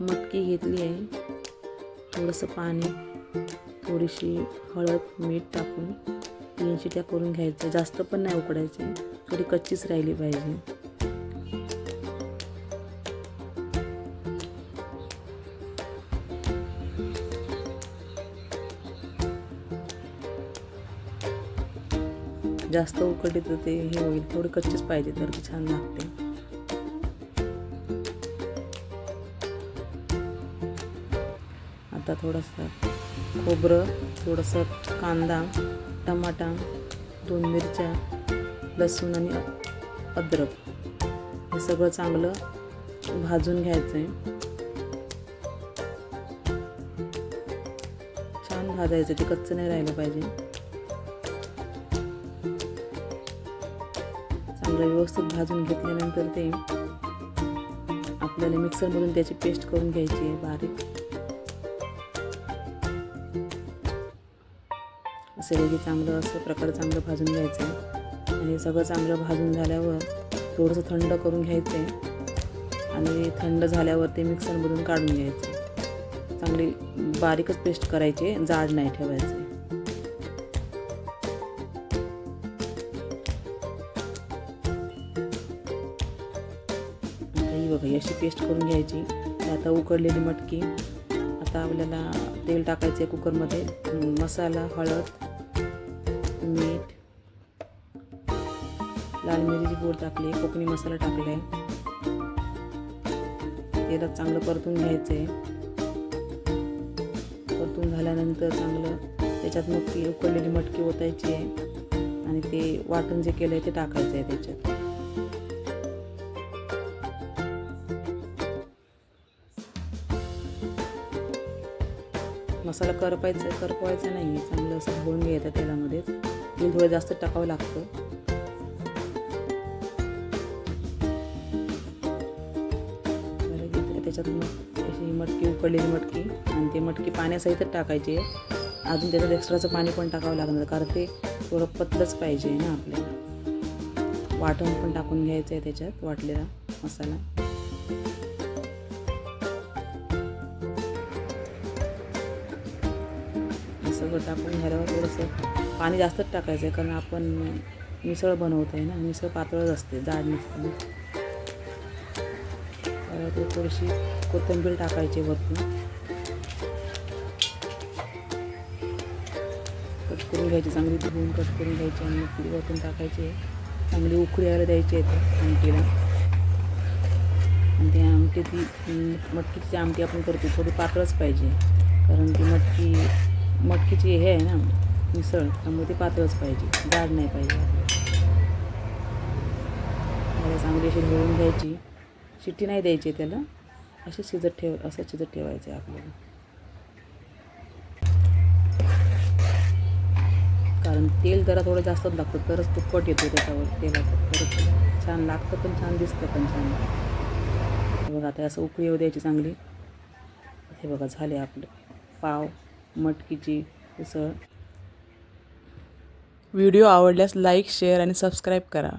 मटकी घेतली आहे. थोडंसं पाणी थोडीशी हळद मीठ टाकून तीन शिट्या करून घ्यायचं जास्त पण नाही उकडायची थोडी कच्चीच राहिली पाहिजे. जास्त उकडली तर ते हे होईल. थोडी कच्चीच पाहिजे तर छान लागते. आता थोडंसं. खोबरं थोडंसं कांदा टमाटा दोन मिरच्या लसूण आणि अद्रक. हे सगळं चांगलं भाजून घ्यायचं आहे छान भाजायचं ते कच्चं नाही राहिलं पाहिजे. चांगलं व्यवस्थित भाजून घेतल्यानंतर ते आपल्याला मिक्सरमधून त्याची पेस्ट करून घ्यायची आहे बारीक. असे वेगळी चांगलं असं प्रकारे चांगलं भाजून घ्यायचं. आहे आणि सगळं चांगलं भाजून झाल्यावर थोडंसं थंड करून घ्यायचं. आहे आणि थंड झाल्यावर ते मिक्सरमधून काढून घ्यायचं. चांगली बारीकच पेस्ट करायची जाड नाही ठेवायचे. आता ही बघा अशी पेस्ट करून घ्यायची. आता उकडलेली मटकी. आता आपल्याला तेल टाकायचं आहे कुकरमध्ये मसाला हळद मीठ लाल मिरची पूड टाकली कोकणी मसाला टाकला आहे तेलात चांगलं परतून घ्यायचं आहे परतून झाल्यानंतर चांगलं त्याच्यात मग ती उकडलेली मटकी ओतायची आहे आणि ते वाटण जे केलं आहे ते टाकायचं आहे त्याच्यात. मसाला करपायचा करपवायचा नाही आहे चांगलं असं होऊन घ्यायचं तेलामध्येच. तेल थोडं जास्त टाकावं लागतं. त्याच्यात मग अशी मटकी उकडलेली मटकी. आणि ती मटकी पाण्यासहितच टाकायची. आहे अजून त्याच्यात एक्स्ट्राचं पाणी पण टाकावं लागणार कारण ते थोडं पतलंच पाहिजे ना आपल्याला. वाटण पण टाकून घ्यायचं आहे त्याच्यात वाटलेला मसाला. सगळं टाकून झाल्यावर थोडंसं पाणी जास्तच टाकायचं आहे कारण आपण मिसळ बनवतो आहे ना मिसळ पातळच असते जाड नसते ते थोडीशी कोथिंबीर टाकायची वरतून. कट करून घ्यायची चांगली धुवून कट करून घ्यायची आणि ती वरतून टाकायची. चांगली उकळी यायला द्यायची आहे आमटीला. आणि ती आमटी ती मटकीची आमटी आपण करतो थोडी पातळच पाहिजे कारण ती मटकी मटकीची हे आहे ना मिसळ त्यामुळे ती पातळच पाहिजे जाड नाही पाहिजे. चांगली अशी धुवून घ्यायची. शिट्टी नाही द्यायची त्याला. असे शिजत ठेव असं शिजत ठेवायचं आहे आपल्याला. कारण तेल जरा थोडं जास्तच लागतं तरच तुप्पट येतो त्याच्यावर तेलाचं. परत छान लागतं पण छान दिसतं पण छान. हे बघा आता असं उकळी येऊ द्यायची चांगली. हे बघा झाले आपलं पाव. मटकीची उसळ. व्हिडिओ आवडल्यास लाईक शेअर आणि सबस्क्राईब करा.